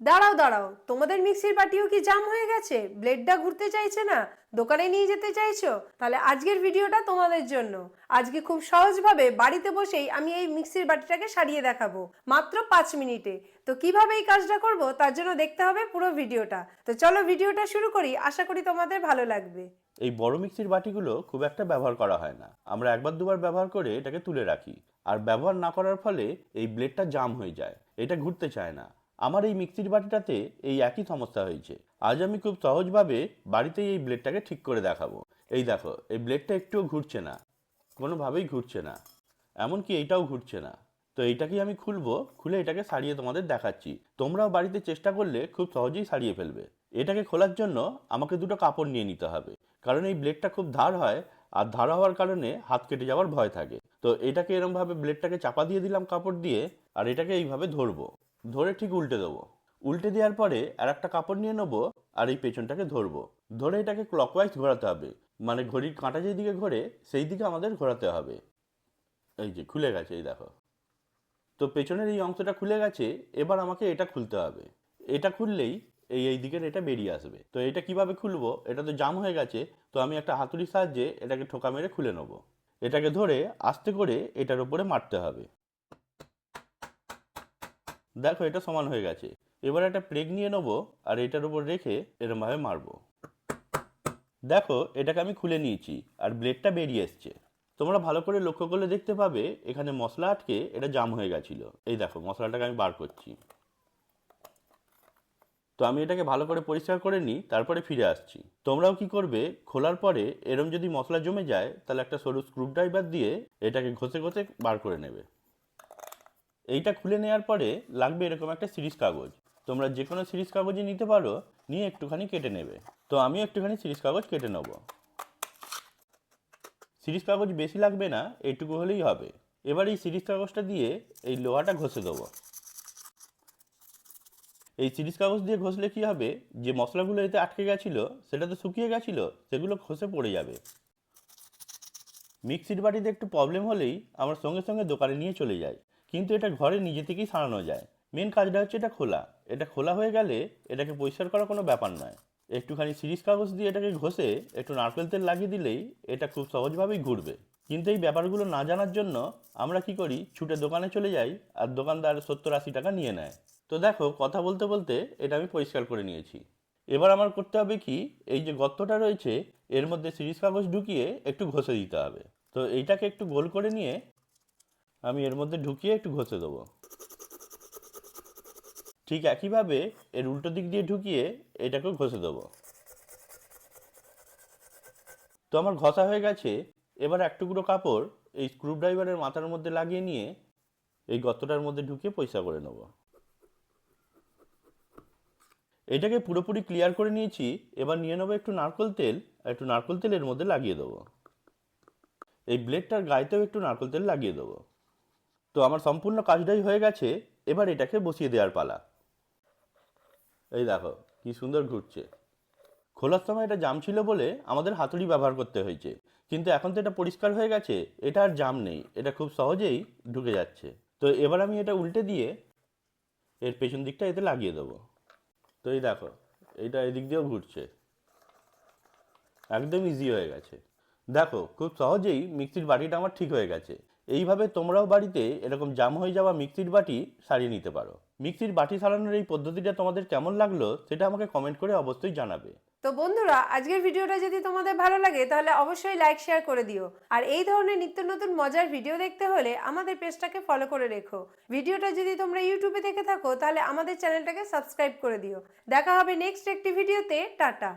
দাঁড়াও দাঁড়াও। তোমাদের মিক্সির বাটিও কি জাম হয়ে গেছে? ব্লেডটা ঘুরতে চাইছে না? দোকানে নিয়ে যেতে চাইছো? তাহলে আজকের ভিডিওটা তোমাদের জন্য। আজকে খুব সহজভাবে বাড়িতে বসেই আমি এই মিক্সির বাটিটাকে সারিয়ে দেখাবো, মাত্র পাঁচ মিনিটে। তো কীভাবে এই কাজটা করব তার জন্য দেখতে হবে পুরো ভিডিওটা। তো চলো ভিডিওটা শুরু করি, আশা করি তোমাদের ভালো লাগবে। এই বড় মিক্সির বাটিগুলো খুব একটা ব্যবহার করা হয় না। আমরা একবার দুবার ব্যবহার করে এটাকে তুলে রাখি। আর ব্যবহার না করার ফলে এই ব্লেডটা জাম হয়ে যায়। এটা ঘুরতে চায় না। আমার এই মিক্সির বাটিটাতে এই একই সমস্যা হয়েছে। আজ আমি খুব সহজভাবে বাড়িতেই এই ব্লেডটাকে ঠিক করে দেখাবো। এই দেখো, এই ব্লেডটা একটুও ঘুরছে না। কোনোভাবেই ঘুরছে না। এমনকি এইটাও ঘুরছে না। তো এইটাকেই আমি খুলবো, খুলে এটাকে সারিয়ে তোমাদের দেখাচ্ছি। তোমরাও বাড়িতে চেষ্টা করলে খুব সহজেই সারিয়ে ফেলবে। এটাকে খোলার জন্য আমাকে দুটো কাপড় নিয়ে নিতে হবে। কারণ এই ব্লেডটা খুব ধার হয়, আর ধার হওয়ার কারণে হাত কেটে যাওয়ার ভয় থাকে। তো এটাকে এরমভাবে ব্লেডটাকে চাপা দিয়ে দিলাম কাপড় দিয়ে, আর এটাকে এইভাবে ধরবো। ধরে ঠিক উল্টে দেবো। উল্টে দেওয়ার পরে আর একটা কাপড় নিয়ে নেব আর এই পেছনটাকে ধরবো। ধরে এটাকে ক্লকওয়াইজ ঘোরাতে হবে। মানে ঘড়ির কাঁটা যেই দিকে ঘোরে সেই দিকে আমাদের ঘোরাতে হবে। এই যে, খুলে গেছে, এই দেখো। তো পেছনের এই অংশটা খুলে গেছে, এবার আমাকে এটা খুলতে হবে। এটা খুললেই এই এই দিকের এটা বেরিয়ে আসবে। তো এটা কীভাবে খুলবো? এটা তো জাম হয়ে গেছে, তো আমি একটা হাতুড়ির সাহায্যে এটাকে ঠোকা মেরে খুলে নেব। এটাকে ধরে আস্তে করে এটার উপরে মারতে হবে। দেখো এটা সমান হয়ে গেছে। এবার একটা প্লেগ নিয়ে নেব আর এটার উপর রেখে এরমভাবে মারবো। দেখো, এটাকে আমি খুলে নিয়েছি আর ব্লেডটা বেরিয়ে এসছে। তোমরা ভালো করে লক্ষ্য করলে দেখতে পাবে এখানে মশলা আটকে এটা জাম হয়ে গেছিল। এই দেখো, মশলাটাকে আমি বার করছি। তো আমি এটাকে ভালো করে পরিষ্কার করে নিই, তারপরে ফিরে আসছি। তোমরাও কি করবে, খোলার পরে এরম যদি মশলা জমে যায়, তাহলে একটা সরু স্ক্রুড্রাইভার দিয়ে এটাকে ঘষে ঘষে বার করে নেবে। এইটা খুলে নেওয়ার পরে লাগবে এরকম একটা সিরিজ কাগজ। তোমরা যে কোনো সিরিজ কাগজই নিতে পারো, নিয়ে একটুখানি কেটে নেবে। তো আমি একটুখানি সিরিজ কাগজ কেটে নেব। সিরিজ কাগজ বেশি লাগবে না এইটুকু হলেই হবে। এবার এই সিরিজ কাগজটা দিয়ে এই লোহাটা ঘষে দেবো। এই সিরিজ কাগজ দিয়ে ঘষলে কি হবে? যে মশলাগুলো এতে আটকে গেছিল, সেটা তো শুকিয়ে গেছিল, সেগুলো খসে পড়ে যাবে। মিক্সির বাটিতে একটু প্রবলেম হলেই আমরা সঙ্গে সঙ্গে দোকানে নিয়ে চলে যাই। কিন্তু এটা ঘরে নিজে থেকেই সারানো যায়। মেন কাজটা হচ্ছে এটা খোলা। এটা খোলা হয়ে গেলে এটাকে পরিষ্কার করা কোনো ব্যাপার নয়। একটুখানি সিরিজ কাগজ দিয়ে এটাকে ঘষে একটু নারকেল তেল লাগিয়ে দিলেই এটা খুব সহজভাবেই ঘুরবে। কিন্তু এই ব্যাপারগুলো না জানার জন্য আমরা কি করি? ছুটে দোকানে চলে যাই আর দোকানদার সত্তর আশি টাকা নিয়ে নেয়। তো দেখো, কথা বলতে বলতে এটা আমি পরিষ্কার করে নিয়েছি। এবার আমার করতে হবে কি, এই যে গর্তটা রয়েছে, এর মধ্যে সিরিজ কাগজ ঢুকিয়ে একটু ঘষে দিতে হবে। তো এইটাকে একটু গোল করে নিয়ে আমি এর মধ্যে ঢুকিয়ে একটু ঘষে দেবো। ঠিক একইভাবে এর উল্টো দিক দিয়ে ঢুকিয়ে এটাকেও ঘষে দেবো। তো আমার ঘষা হয়ে গেছে, এবার এক টুকরো কাপড় এই স্ক্রুড্রাইভারের মাথার মধ্যে লাগিয়ে নিয়ে এই গর্তটার মধ্যে ঢুকিয়ে পয়সা করে নেব। এটাকে পুরোপুরি ক্লিয়ার করে নিয়েছি। এবার নিয়ে নেব একটু নারকল তেল আর একটু নারকল তেল এর মধ্যে লাগিয়ে দেবো। এই ব্লেডটার গায়েতেও একটু নারকল তেল লাগিয়ে দেবো। তো আমার সম্পূর্ণ কাজটাই হয়ে গেছে, এবার এটাকে বসিয়ে দেওয়ার পালা। এই দেখো, কি সুন্দর ঘুরছে। খোলার সময় এটা জাম ছিল বলে আমাদের হাতুড়ি ব্যবহার করতে হয়েছে। কিন্তু এখন তো এটা পরিষ্কার হয়ে গেছে, এটা আর জাম নেই, এটা খুব সহজেই ঢুকে যাচ্ছে। তো এবার আমি এটা উল্টে দিয়ে এর পেছন দিকটা এতে লাগিয়ে দেবো। তো এই দেখো, এইটা এদিক দিয়েও ঘুরছে। একদম ইজি হয়ে গেছে। দেখো, খুব সহজেই মিক্সির বাটিটা আমার ঠিক হয়ে গেছে। এইভাবে তোমরাও বাড়িতে এরকম জাম হয়ে যাওয়া মিক্সির বাটি সারিয়ে নিতে পারো। মিক্সির বাটি সারানোর এই পদ্ধতিটা তোমাদের কেমন লাগল সেটা আমাকে কমেন্ট করে অবশ্যই জানাবে। তো বন্ধুরা, আজকের ভিডিওটা যদি তোমাদের ভালো লাগে, তাহলে অবশ্যই লাইক শেয়ার করে দিও। আর এই ধরনের নিত্য নতুন মজার ভিডিও দেখতে হলে আমাদের পেজটাকে ফলো করে রেখো। ভিডিওটা যদি তোমরা ইউটিউবে থেকে থাকো, তাহলে আমাদের চ্যানেলটাকে সাবস্ক্রাইব করে দিও। দেখা হবে নেক্সট একটি ভিডিওতে টাটা।